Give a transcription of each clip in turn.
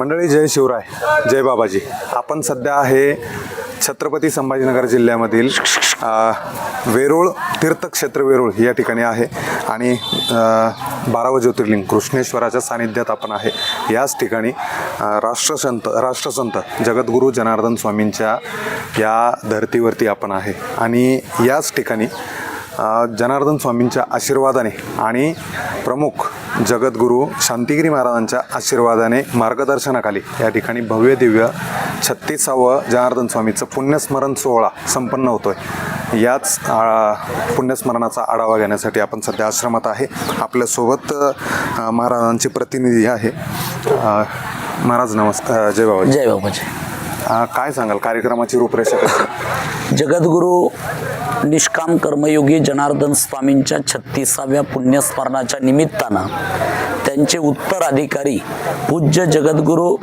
मंडळी जय शिवराय जय बाबाजी. आपण सध्या आहे छत्रपती संभाजीनगर जिल्ह्यामधील वेरूळ तीर्थक्षेत्र वेरूळ या ठिकाणी आहे. आणि बारावं ज्योतिर्लिंग कृष्णेश्वराच्या सानिध्यात आपण आहे. याच ठिकाणी राष्ट्रसंत राष्ट्रसंत जगद्गुरू जनार्दन स्वामींच्या या धर्तीवरती आपण आहे. आणि याच ठिकाणी जनार्दन स्वामींच्या आशीर्वादाने आणि प्रमुख जगद्गुरू शांतिगिरी महाराजांच्या आशीर्वादाने मार्गदर्शनाखाली या ठिकाणी भव्य दिव्य छत्तीसावं जनार्दन स्वामीचं पुण्यस्मरण सोहळा संपन्न होतोय. याच आ, पुण्यस्मरणाचा आढावा घेण्यासाठी आपण सध्या आश्रमात आहे. आपल्यासोबत महाराजांचे प्रतिनिधी आहे. महाराज नमस्कार जय बाबा जय बाबाजी. काय सांगाल कार्यक्रमाची रूपरेषा जगद्गुरू निष्काम कर्मयोगी जनार्दन स्वामींच्या छत्तीसाव्या पुण्यस्मरणाच्या निमित्तानं त्यांचे उत्तराधिकारी पूज्य जगद्गुरू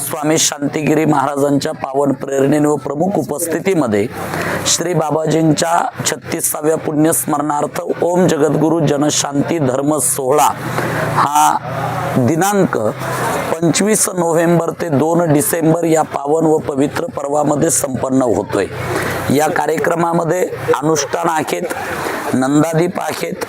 स्वामी शांतिगिरी महाराजांच्या पावन प्रेरणेने व प्रमुख उपस्थितीमध्ये श्री बाबाजींच्या छत्तीसाव्या पुण्यस्मरणार्थ ओम जगद्गुरू जनशांती धर्म सोहळा हा दिनांक पंचवीस नोव्हेंबर ते दोन डिसेंबर या पावन व पवित्र पर्वामध्ये संपन्न होतोय. या कार्यक्रमामध्ये अनुष्ठान आहेत. नंदादीप आहेत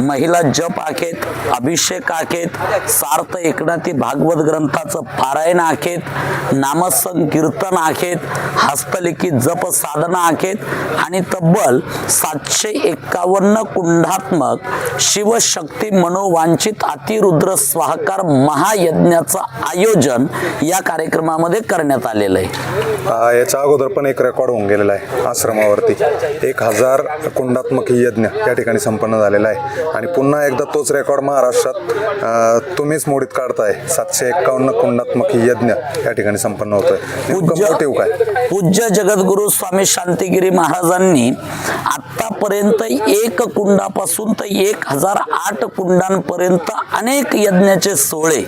महिला जप आहेत अभिषेक आहेत सार्थ एकनाथी भागवत ग्रंथाचं पारायण आहेत नामसंकीर्तन आहेत हस्तलिखित जप साधना आहेत आणि तब्बल सातशे एक्कावन्न कुंडात्मक शिवशक्ती मनोवांछित अतिरुद्र स्वाहकार महायज्ञाचं आयोजन या कार्यक्रमामध्ये करण्यात आलेलं आहे. याच्या अगोदर पण एक रेकॉर्ड होऊन गेलेला आहे आश्रमावरती. एक हजार कुंडात्मक यज्ञ या ठिकाणी संपन्न झालेला आहे. आणि पुन्हा एकदा तोच रेकॉर्ड महाराष्ट्रात तुम्हीच मोडीत काढताय. सातशे एक्कावन्न कुंडात्मक यज्ञ या ठिकाणी संपन्न होतोय. काय? पूज्य जगद्गुरु स्वामी शांतिगिरी महाराजांनी आतापर्यंत एक कुंडापासून तर एक हजार आठ कुंडांपर्यंत अनेक यज्ञाचे सोहळे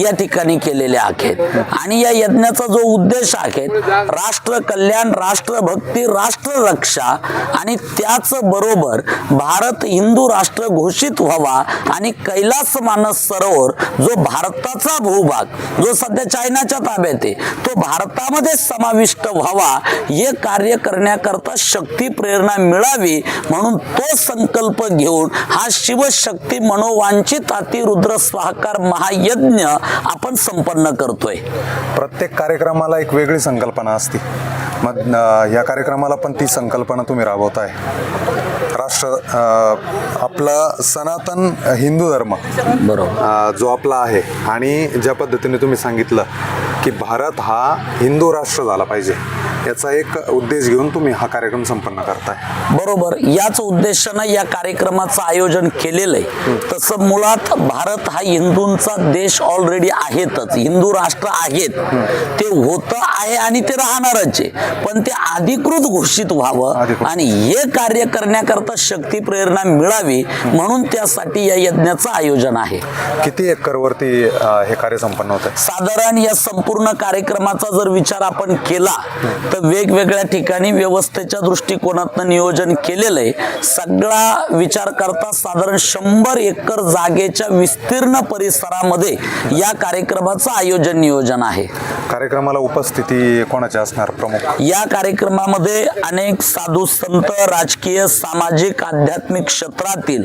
या ठिकाणी केलेले आहेत. आणि या यज्ञाचा जो उद्देश आहे राष्ट्र कल्याण राष्ट्रभक्ती राष्ट्र रक्षा आणि त्याच बरोबर भारत हिंदू राष्ट्र घोषित व्हावा आणि कैलास मानस सरोवर जो भारताचा भूभाग जो सध्या चायनाच्या ताब्यात आहे तो भारतामध्ये समाविष्ट व्हावा हे कार्य करण्याकरता शक्ती प्रेरणा मिळावी म्हणून तो संकल्प घेऊन हा शिवशक्ती मनोवांछित अतिरुद्र स्वाहकार महायज्ञ आपण संपन्न करतोय. प्रत्येक कार्यक्रमाला एक वेगळी संकल्पना असते. मग या कार्यक्रमाला पण ती संकल्पना तुम्ही राबवताय. राष्ट्र अ, आपला सनातन हिंदू धर्म बरोबर. जो आपला आहे. आणि ज्या पद्धतीने तुम्ही सांगितलं की भारत हा हिंदू राष्ट्र झाला पाहिजे याचा एक उद्देश घेऊन तुम्ही हा कार्यक्रम संपन्न करताय. बरोबर. याच उद्देशानं या कार्यक्रमाचं आयोजन केलेलं आहे. तसं मुळात भारत हा हिंदूंचा देश ऑलरेडी आहेतच. हिंदू राष्ट्र आहेत. ते होतं आहे आणि ते राहणारच आहे. पण ते अधिकृत घोषित व्हावं. आणि हे कार्य करण्याकरता शक्ती प्रेरणा मिळावी म्हणून त्यासाठी या यज्ञाचं आयोजन आहे. किती एकरवरती हे कार्य संपन्न होत साधारण या संपूर्ण कार्यक्रमाचा जर विचार आपण केला तर वेगवेगळ्या ठिकाणी व्यवस्थेच्या दृष्टिकोनातनं नियोजन केलेलं आहे. सगळा विचार करता साधारण शंभर एकर जागेच्या विस्तीर्ण परिसरामध्ये या कार्यक्रमाचं आयोजन नियोजन आहे. कार्यक्रमाला उपस्थिती कोणाची असणार प्रमुख? या कार्यक्रमामध्ये अनेक साधू संत राजकीय सामाजिक आध्यात्मिक क्षेत्रातील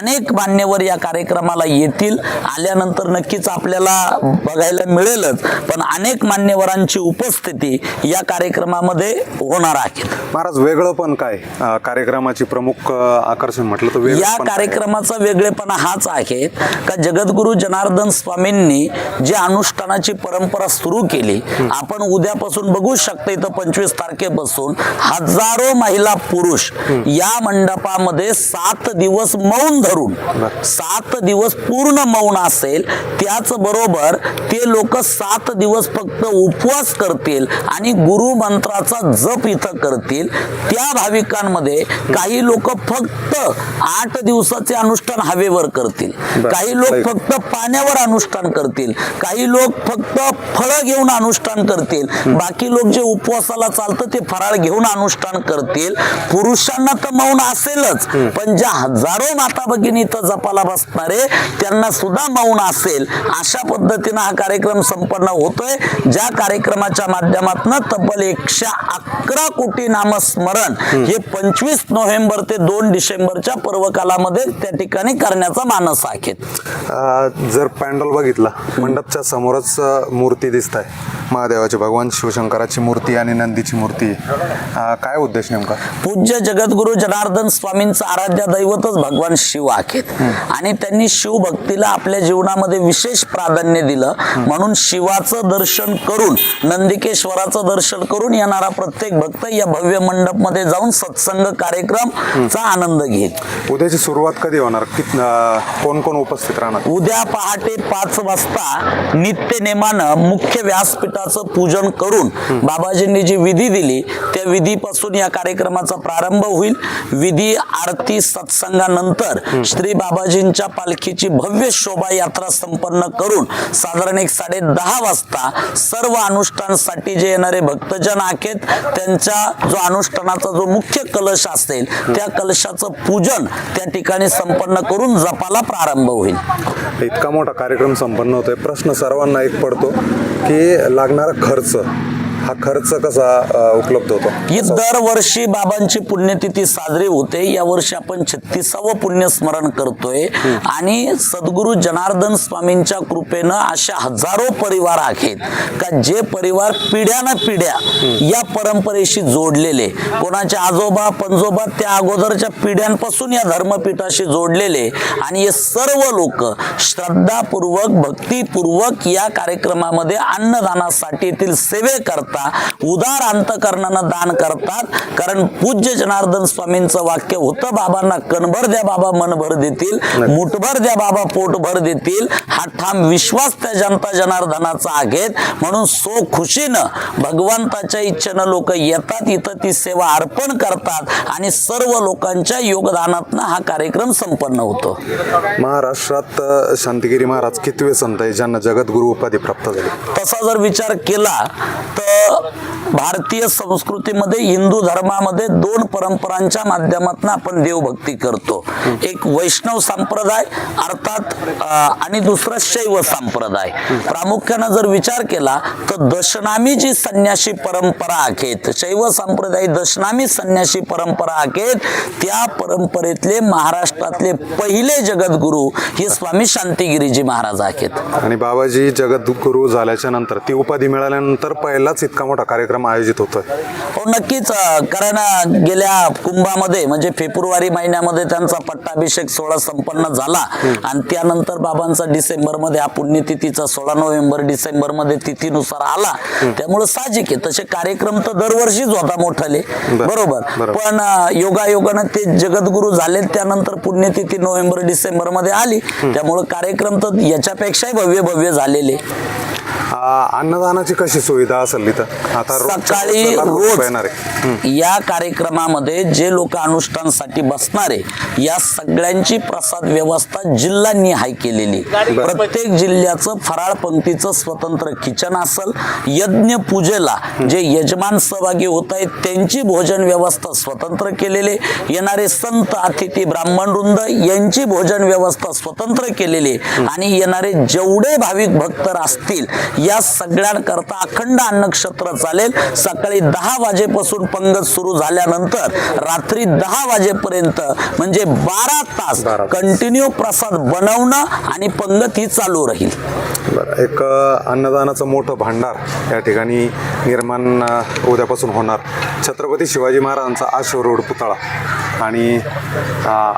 अनेक मान्यवर या कार्यक्रमाला येतील. आल्यानंतर नक्कीच आपल्याला बघायला मिळेलच. पण अनेक मान्यवरांची उपस्थिती या कार्यक्रमामध्ये होणार आहे. महाराज वेगळं पण काय? कार्यक्रमाची प्रमुख आकर्षण म्हटलं तर या? कार्यक्रमाचा वेगळेपणा हाच आहे का जगद्गुरू जनार्दन स्वामींनी जे अनुष्ठानाची परंपरा सुरू केली आपण उद्यापासून बघू शकता इथं पंचवीस तारखेपासून हजारो महिला पुरुष या मंडपामध्ये सात दिवस मौन धरून सात दिवस पूर्ण मौन असेल त्याच बरोबर ते लोक सात दिवस फक्त उपवास करतील आणि गुरु मंत्राचा जप इथं करतील. त्या भाविकांमध्ये काही लोक फक्त आठ दिवसाचे अनुष्ठान हवेवर करतील. काही लोक. फक्त पाण्यावर अनुष्ठान करतील. काही लोक फक्त फळं घेऊन अनुष्ठान करतील. बाकी लोक जे उपवासाला चालतं ते फराळ घेऊन अनुष्ठान करतील. पुरुषांना तर मौन असेलच. पण ज्या हजारो माता भगिनी इथं जपाला बसणारे त्यांना सुद्धा मौन असेल. अशा पद्धतीनं हा कार्यक्रम संपन्न होतोय. ज्या कार्यक्रमाच्या माध्यमातून तब्बल एकशे अकरा कोटी नामस्मरण हे पंचवीस नोव्हेंबर ते दोन डिसेंबरच्या पर्वकालामध्ये त्या ठिकाणी करण्याचा मानस आहे. जर पॅन्डल बघितला मंडपच्या समोरच मूर्ती दिसत आहे महादेवाची भगवान शिवशंकराची मूर्ती आणि नंदीची मूर्ती. काय उद्देश नेमका? पूज्य जगद्गुरु जनार्दन स्वामींचं आराध्य दैवतच भगवान शिव आहेत. आणि त्यांनी शिवभक्तीला आपल्या जीवनामध्ये विशेष प्राधान्य दिलं. म्हणून शिवाचं दर्शन करून नंदिकेश्वराचं दर्शन करून येणारा प्रत्येक भक्त या भव्य मंडपमध्ये जाऊन सत्संग कार्यक्रमचा आनंद घेईल. उद्याची सुरुवात कधी होणार? कोण कोण उपस्थित राहणार? उद्या पहाटे पाच वाजता नित्य नेमानं मुख्य व्यासपीठाचं पूजन करून बाबाजींनी जी विधी दिली त्या विधीपासून या कार्यक्रमाचा प्रारंभ होईल. विधी आरती सत्संगानंतर श्री बाबाजींच्या पालखीची भव्य शोभायात्रा संपन्न करून साधारण एक साडे दहा वाजता सर्व अनुष्ठानसाठी जे येणारे भक्तजन आहेत त्यांच्या जो अनुष्ठानाचा जो मुख्य कलश असेल त्या कलशाचं पूजन त्या ठिकाणी संपन्न करून जपाला प्रारंभ होईल. इतका मोठा कार्यक्रम संपन्न होतोय. प्रश्न सर्वांना एक पडतो की लागणारा खर्च. हा खर्च कसा उपलब्ध होतो? ही दरवर्षी बाबांची पुण्यतिथी साजरी होते. या वर्षी आपण छत्तीसावं पुण्यस्मरण करतोय. आणि सद्गुरू जनार्दन स्वामींच्या कृपेनं अशा हजारो परिवार आहेत का जे परिवार पिढ्यानं पिढ्या या परंपरेशी जोडलेले कोणाचे आजोबा पंजोबा त्या अगोदरच्या पिढ्यांपासून या धर्मपीठाशी जोडलेले आणि हे सर्व लोक श्रद्धापूर्वक भक्तीपूर्वक या कार्यक्रमामध्ये अन्नदानासाठी येथील सेवे करतात. करता उदार अंतकरणानं दान करतात. कारण पूज्य जनार्दन स्वामींचं वाक्य होतं बाबांना कणभर द्या बाबा मनभर देतील. मुठभर द्या बाबा पोटभर देतील. हा ठाम विश्वास त्या जनता जनार्दनाचा आहेत. म्हणून सो खुशीनं भगवंताच्या इच्छेनं लोक येतात इथं ती सेवा अर्पण करतात आणि सर्व लोकांच्या योगदानातनं हा कार्यक्रम संपन्न होतो. महाराष्ट्रात शांतिगिरी महाराज कितवे संत आहे ज्यांना जगद्गुरु उपाधी प्राप्त झाली? तसा जर विचार केला तर भारतीय संस्कृतीमध्ये हिंदू धर्मामध्ये दोन परंपरांच्या माध्यमातून आपण देवभक्ती करतो. एक वैष्णव संप्रदाय अर्थात आणि दुसरा शैव संप्रदाय. प्रामुख्यानं जर विचार केला तर दशनामी जी संन्यासी परंपरा आखेत शैव संप्रदाय दशनामी संन्यासी परंपरा आखेत त्या परंपरेतले महाराष्ट्रातले पहिले जगद्गुरु हे स्वामी शांतिगिरीजी महाराज आहेत आणि बाबाजी जगद्गुरु झाल्याच्यानंतर ती उपाधी मिळाल्यानंतर पहिलाच इतका मोठा कार्यक्रम आयोजित होतोय. हो नक्कीच अं, कारण गेल्या कुंभामध्ये म्हणजे फेब्रुवारी महिन्यामध्ये त्यांचा पट्टाभिषेक सोहळा संपन्न झाला. आणि त्यानंतर बाबांचा डिसेंबरमध्ये हा पुण्यतिथीचा सोळा नोव्हेंबर डिसेंबरमध्ये तिथीनुसार आला. त्यामुळे साहजिक आहे. तसे कार्यक्रम तर दरवर्षीच होता मोठाले. बरोबर. बरोबर. पण अं, योगायोगानं ते जगद्गुरू झाले त्यानंतर पुण्यतिथी नोव्हेंबर डिसेंबरमध्ये आली त्यामुळे कार्यक्रम तर याच्यापेक्षाही भव्य भव्य झालेले. अन्नदानाची कशी सुविधा असेल इथं? आता रोजच्या सकाळी रोज लाखो लोकं रोज येणार आहे. या कार्यक्रमामध्ये जे लोक अनुष्ठानसाठी बसणारे या सगळ्यांची प्रसाद व्यवस्था जिल्हानिहाय केलेली. प्रत्येक जिल्ह्याचं फराळ पंक्तीचं स्वतंत्र किचन असल यज्ञ पूजेला जे यजमान सहभागी होत आहेत त्यांची भोजन व्यवस्था स्वतंत्र केलेले. येणारे संत अतिथी ब्राह्मण वृंद यांची भोजन व्यवस्था स्वतंत्र केलेली. आणि येणारे जेवढे भाविक भक्त असतील या सगळ्यांकरता अखंड अन्नक्षत्र चालेल. सकाळी दहा वाजेपासून पंगत सुरू झाल्यानंतर रात्री दहा वाजेपर्यंत म्हणजे बारा तास. कंटिन्यू प्रसाद बनवणं आणि पंगत ही चालू राहील. एक अन्नदानाचं मोठं भांडार या ठिकाणी निर्माण उद्यापासून होणार. छत्रपती शिवाजी महाराजांचा आश्वरूढ पुतळा. आणि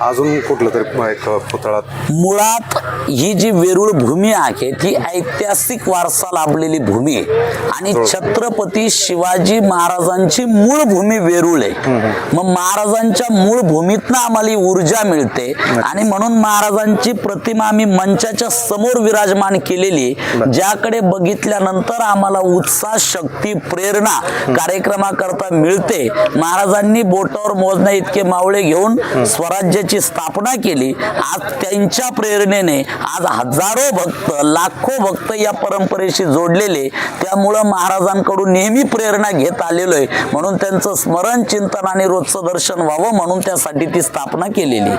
अजून कुठलं तरी एक पुतळा मुळात ही जी वेरूळ भूमी आहे ती ऐतिहासिक वारसा लाभलेली भूमी आहे. आणि छत्रपती शिवाजी महाराजांची मूळ भूमी वेरूळ आहे. मग महाराजांच्या मूळ भूमीतनं आम्हाला ही ऊर्जा मिळते. आणि म्हणून महाराजांची प्रतिमा आम्ही मंचाच्या समोर विराजमान केलेली. ज्याकडे बघितल्यानंतर आम्हाला उत्साह शक्ती प्रेरणा कार्यक्रमाकरता मिळते. महाराजांनी बोटावर मोजण्या इतके मावळे सोहळे घेऊन स्वराज्याची स्थापना केली. आज त्यांच्या प्रेरणेने आज हजारो भक्त लाखो भक्त या परंपरेशी जोडलेले. त्यामुळं महाराजांकडून नेहमी प्रेरणा घेत आलेलो आहे. म्हणून त्यांचं स्मरण चिंतन आणि रोजचं दर्शन व्हावं म्हणून त्यासाठी ती स्थापना केलेली.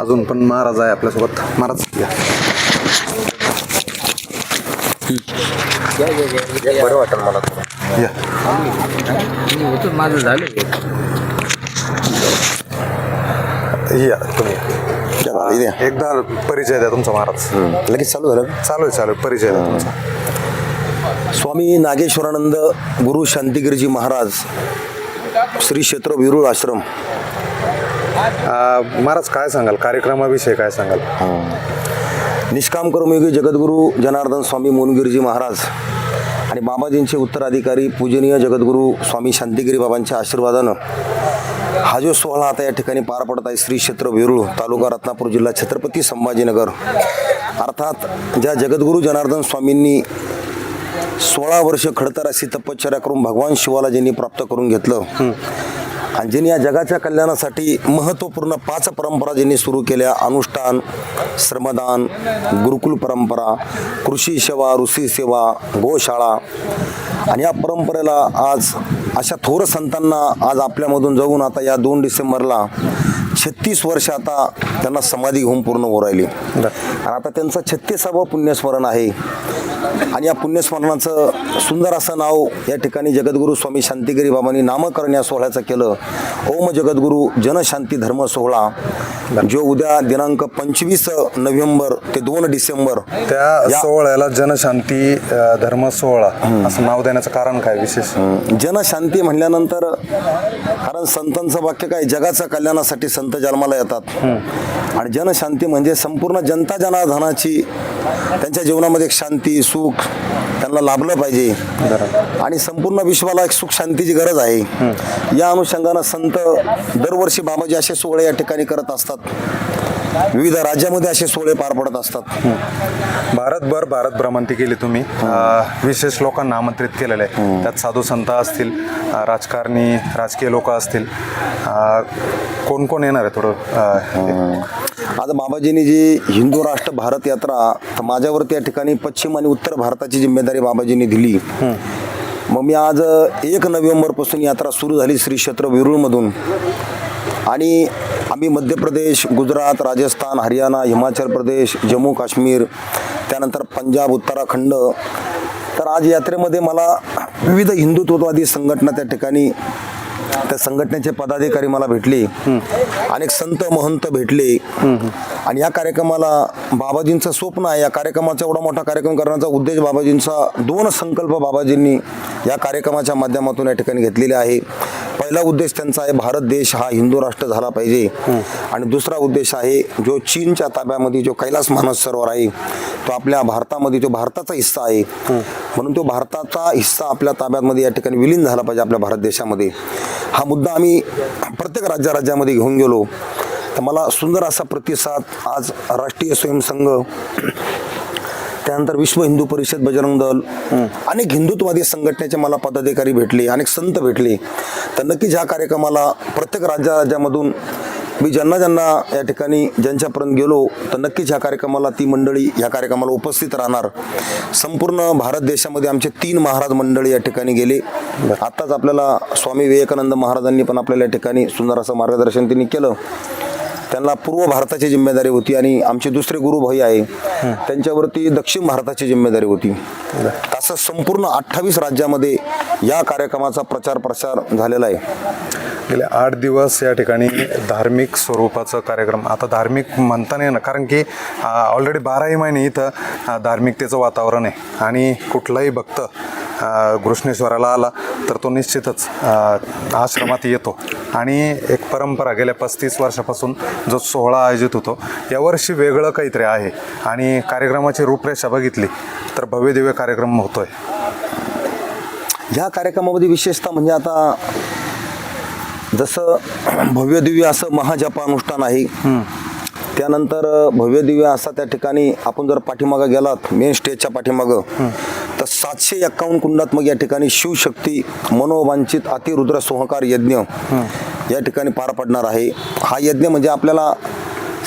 अजून पण महाराज आहे आपल्यासोबत. महाराज या. बरं वाटेल मला माझं झालं या तुम्ही. एकदा परिचय द्या तुमचा महाराज. लगेच चालू झालं चालू आहे चालू आहे. परिचय द्या तुमचा. स्वामी नागेश्वरानंद गुरु शांतिगिरीजी महाराज श्री क्षेत्र विरुळ आश्रम. अं, महाराज काय सांगाल? कार्यक्रमाविषयी काय सांगाल? निष्काम कर्मयोगी जगद्गुरू जनार्दन स्वामी मोनगिरीजी महाराज आणि बाबाजींचे उत्तराधिकारी पूजनीय जगद्गुरू स्वामी शांतिगिरी बाबांच्या आशीर्वादानं हा जो सोहळा आता या ठिकाणी पार पडत आहे श्री क्षेत्र वेरूळ तालुका रत्नापूर जिल्हा छत्रपती संभाजीनगर. अर्थात ज्या जगद्गुरू जनार्दन स्वामींनी सोळा वर्ष खडतर अशी तपश्चर्या करून भगवान शिवाला ज्यांनी प्राप्त करून घेतलं आणि ज्यांनी या जगाच्या कल्याणासाठी महत्त्वपूर्ण पाच परंपरा ज्यांनी सुरू केल्या अनुष्ठान श्रमदान गुरुकुल परंपरा कृषी सेवा ऋषी सेवा गोशाळा. आणि या परंपरेला आज अशा थोर संतांना आज आपल्यामधून जाऊन आता या दोन डिसेंबरला छत्तीस वर्ष आता त्यांना समाधी घेऊन पूर्ण होऊ राहिली. आणि आता त्यांचं छत्तीसावं पुण्यस्मरण आहे. आणि या पुण्यस्मरणाचं सुंदर असं नाव या ठिकाणी जगद्गुरू स्वामी शांतिगिरी बाबांनी नामकरण या सोहळ्याचं केलं. ओम जगद्गुरू जनशांती धर्म सोहळा जो उद्या दिनांक पंचवीस नोव्हेंबर ते दोन डिसेंबर त्या सोहळ्याला जनशांती धर्म सोहळा असं नाव देण्याचं कारण काय विशेष? जनशांती म्हणल्यानंतर कारण संतांचं वाक्य काय? जगाच्या कल्याणासाठी संत जन्माला येतात. आणि जनशांती म्हणजे संपूर्ण जनता जनार्दनाची त्यांच्या जीवनामध्ये एक शांती सुख त्यांना लाभलं पाहिजे. आणि संपूर्ण विश्वाला एक सुख शांतीची गरज आहे. या अनुषंगानं संत दरवर्षी बाबाजी असे सोहळे या ठिकाणी करत असतात. विविध राज्यामध्ये असे सोहळे पार पडत असतात. भारतभर भारत भ्रमंती केली तुम्ही. विशेष लोकांना आमंत्रित केलेलं आहे. त्यात साधू संत असतील राजकारणी राजकीय लोक असतील. कोण कोण येणार आहे थोडं आता बाबाजींनी जी हिंदू राष्ट्र भारत यात्रा तर माझ्यावरती या ठिकाणी पश्चिम आणि उत्तर भारताची जिम्मेदारी बाबाजींनी दिली. मग मी आज एक नोव्हेंबरपासून यात्रा सुरू झाली श्री क्षेत्र वेरूळमधून. आणि आम्ही मध्य प्रदेश गुजरात राजस्थान हरियाणा हिमाचल प्रदेश जम्मू काश्मीर त्यानंतर पंजाब उत्तराखंड. तर आज यात्रेमध्ये मला विविध हिंदुत्ववादी संघटना त्या ठिकाणी त्या संघटनेचे पदाधिकारी मला भेटले. अनेक संत महंत भेटले. आणि या कार्यक्रमाला बाबाजींचं स्वप्न आहे. या कार्यक्रमाचा एवढा मोठा कार्यक्रम करण्याचा उद्देश बाबाजींचा दोन संकल्प बाबाजींनी या कार्यक्रमाच्या माध्यमातून या ठिकाणी घेतलेले आहे. पहिला उद्देश त्यांचा आहे भारत देश हा हिंदू राष्ट्र झाला पाहिजे. आणि दुसरा उद्देश आहे जो चीनच्या ताब्यामध्ये जो कैलास मानस सरोवर आहे तो आपल्या भारतामध्ये तो भारताचा हिस्सा आहे म्हणून तो भारताचा हिस्सा आपल्या ताब्यामध्ये या ठिकाणी विलीन झाला पाहिजे आपल्या भारत देशामध्ये. हा मुद्दा आम्ही प्रत्येक राज्या राज्यामध्ये घेऊन गेलो. तर मला सुंदर असा प्रतिसाद आज राष्ट्रीय स्वयंसंघ त्यानंतर विश्व हिंदू परिषद बजरंग दल अनेक हिंदुत्ववादी संघटनेचे मला पदाधिकारी भेटले अनेक संत भेटले. तर नक्कीच ह्या कार्यक्रमाला प्रत्येक राज्या राज्यामधून मी ज्यांना ज्यांना या ठिकाणी ज्यांच्यापर्यंत गेलो तर नक्कीच ह्या कार्यक्रमाला ती मंडळी ह्या कार्यक्रमाला उपस्थित राहणार. संपूर्ण भारत देशामध्ये आमचे तीन महाराज मंडळी या ठिकाणी गेले. आत्ताच आपल्याला स्वामी विवेकानंद महाराजांनी पण आपल्याला या ठिकाणी सुंदर असं मार्गदर्शन त्यांनी केलं. त्यांना पूर्व भारताची जिम्मेदारी होती आणि आमचे दुसरे गुरुभाई आहे त्यांच्यावरती दक्षिण भारताची जिम्मेदारी होती. तसं संपूर्ण अठ्ठावीस राज्यामध्ये या कार्यक्रमाचा प्रचार प्रसार झालेला आहे. गेले आठ दिवस या ठिकाणी धार्मिक स्वरूपाचं कार्यक्रम आता धार्मिक म्हणता नाही ना कारण की ऑलरेडी बाराही महिने इथं धार्मिकतेचं वातावरण आहे. आणि कुठलाही भक्त घृष्णेश्वराला आला तर तो निश्चितच आश्रमात येतो. आणि एक परंपरा गेल्या पस्तीस वर्षापासून जो सोहळा आयोजित होतो यावर्षी वेगळं काहीतरी आहे. आणि कार्यक्रमाची रूपरेषा बघितली तर भव्य दिव्य कार्यक्रम होतोय. ह्या कार्यक्रमामध्ये विशेषतः म्हणजे आता जसं भव्य दिव्य असं महाजपानुष्ठान आहे त्यानंतर भव्य दिव्य असा त्या ठिकाणी आपण जर पाठीमागं गेलात मेन स्टेजच्या पाठीमागं तर सातशे एक्कावन्न कुंडात मग या ठिकाणी शिवशक्ती मनोवांचित अतिरुद्र सोहकार यज्ञ या ठिकाणी पार पडणार आहे. हा यज्ञ म्हणजे आपल्याला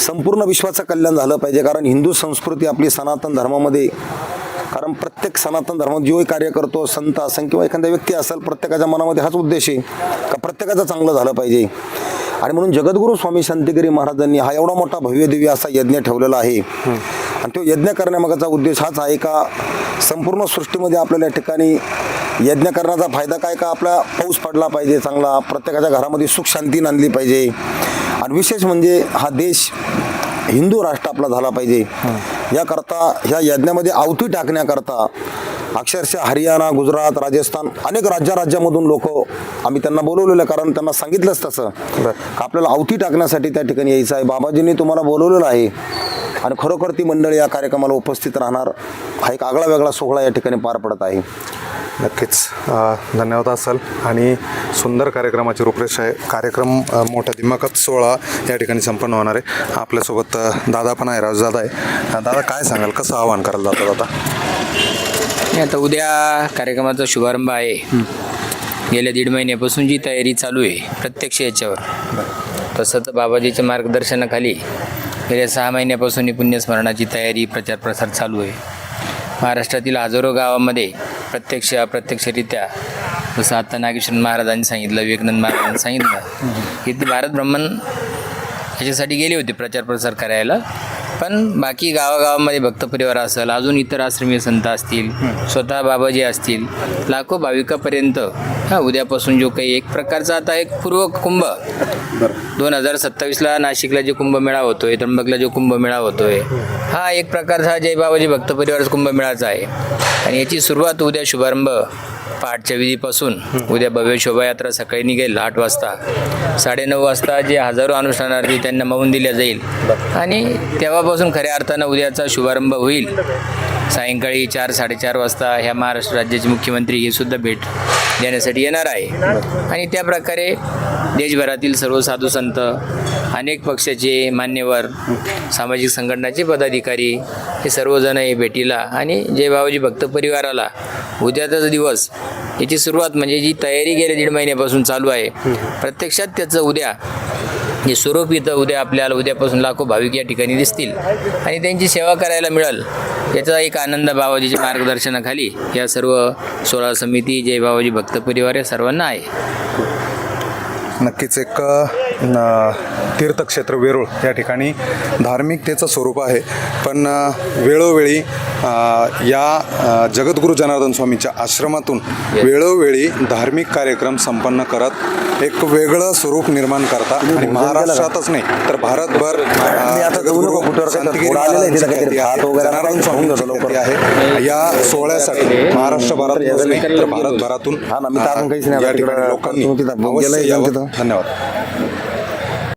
संपूर्ण विश्वाचं कल्याण झालं पाहिजे कारण हिंदू संस्कृती आपली सनातन धर्मामध्ये कारण प्रत्येक सनातन धर्मात जोही कार्य करतो संत असेल किंवा एखादा व्यक्ती असेल प्रत्येकाच्या मनामध्ये हाच उद्देश आहे का प्रत्येकाचं चांगलं झालं पाहिजे. आणि म्हणून जगद्गुरू स्वामी शांतिगिरी महाराजांनी हा एवढा मोठा भव्य दिव्य असा यज्ञ ठेवलेला आहे. आणि तो यज्ञ करण्यामागचा उद्देश हाच आहे का संपूर्ण सृष्टीमध्ये आपल्याला या ठिकाणी यज्ञ करण्याचा फायदा काय का आपला पाऊस पडला पाहिजे चांगला प्रत्येकाच्या घरामध्ये सुख शांती नांदली पाहिजे. आणि विशेष म्हणजे हा देश हिंदू राष्ट्र आपला झाला पाहिजे. याकरता ह्या यज्ञामध्ये आवती टाकण्याकरता अक्षरशः हरियाणा गुजरात राजस्थान अनेक राज्या राज्यामधून लोक आम्ही त्यांना बोलवलेलं कारण त्यांना सांगितलंच तसं. का आपल्याला आवती टाकण्यासाठी त्या ठिकाणी यायचं आहे. बाबाजींनी तुम्हाला बोलवलेलं आहे. आणि खरोखर ती मंडळी या कार्यक्रमाला उपस्थित राहणार हा एक आगळा वेगळा सोहळा या ठिकाणी पार पडत आहे. नक्कीच. धन्यवाद असाल. आणि सुंदर कार्यक्रमाची रूपरेषा आहे. कार्यक्रम मोठ्या दिमाखात सोहळा या ठिकाणी संपन्न होणार आहे. आपल्यासोबत दादा पण आहे. राजदादा आहे. दादा काय सांगाल? कसं आवाहन करायला जातं दादा? नाही, आता उद्या कार्यक्रमाचा शुभारंभ आहे. गेल्या दीड महिन्यापासून जी तयारी चालू आहे प्रत्यक्ष याच्यावर. तसं तर बाबाजीच्या मार्गदर्शनाखाली गेल्या सहा महिन्यापासून ही पुण्यस्मरणाची तयारी प्रचार प्रसार चालू आहे. महाराष्ट्रातील हजारो गावामध्ये प्रत्यक्ष अप्रत्यक्षरित्या जसं आता नागेश्वर महाराजांनी सांगितलं विवेकानंद महाराजांनी सांगितलं की ते भारत ब्रह्मन ह्याच्यासाठी गेले होते प्रचार प्रसार करायला. पण बाकी गावागावामध्ये भक्त परिवार असेल अजून इतर आश्रमीय संत असतील स्वतः बाबाजी असतील लाखो भाविकापर्यंत हा उद्यापासून जो काही एक प्रकारचा आता एक पूर्व कुंभ. दोन हजार सत्तावीसला नाशिकला जे कुंभमेळा होतोय त्र्यंबकला जो कुंभमेळा होतोय हा एक प्रकारचा जय बाबाजी भक्त परिवार कुंभमेळाचा आहे. आणि याची सुरुवात उद्या शुभारंभ पहाटच्या विधीपासून. उद्या भव्य शोभायात्रा सकाळी निघेल आठ वाजता. साडेनऊ वाजता जे हजारो अनुष्ठानार्थी त्यांना मावून दिल्या जाईल. आणि तेव्हापासून खऱ्या अर्थानं उद्याचा शुभारंभ होईल. सायंकाळी चार साडेचार वाजता ह्या महाराष्ट्र राज्याचे मुख्यमंत्री हे सुद्धा भेट देण्यासाठी येणार आहे. आणि त्या प्रकारे देशभरातील सर्व साधू संत अनेक पक्षाचे मान्यवर सामाजिक संघटनाचे पदाधिकारी हे सर्वजण हे भेटीला आणि जय बाबाजी भक्त परिवाराला उद्याचाच दिवस याची सुरुवात म्हणजे जी तयारी गेल्या दीड महिन्यापासून चालू आहे. प्रत्यक्षात त्याचं उद्या हे स्वरूप इथं उद्या आपल्याला उद्यापासून लाखो भाविक या ठिकाणी दिसतील आणि त्यांची सेवा करायला मिळेल. याचा एक आनंद बाबाजीच्या मार्गदर्शनाखाली या सर्व सोळा समिती जय बाबाजी भक्त परिवार या सर्वांना आहे. नक्कीच एक तीर्थक्षेत्र वेरूळ या ठिकाणी धार्मिकतेचं स्वरूप आहे. पण वेळोवेळी या जगद्गुरू जनार्दन स्वामीच्या आश्रमातून वेळोवेळी धार्मिक कार्यक्रम संपन्न करत एक वेगळं स्वरूप निर्माण करता आणि महाराष्ट्रातच नाही तर भारतभर आहे जनार्दन या सोहळ्यासाठी महाराष्ट्रभरात नाही तर भारतभरातून. या ठिकाणी लोकांनी. धन्यवाद.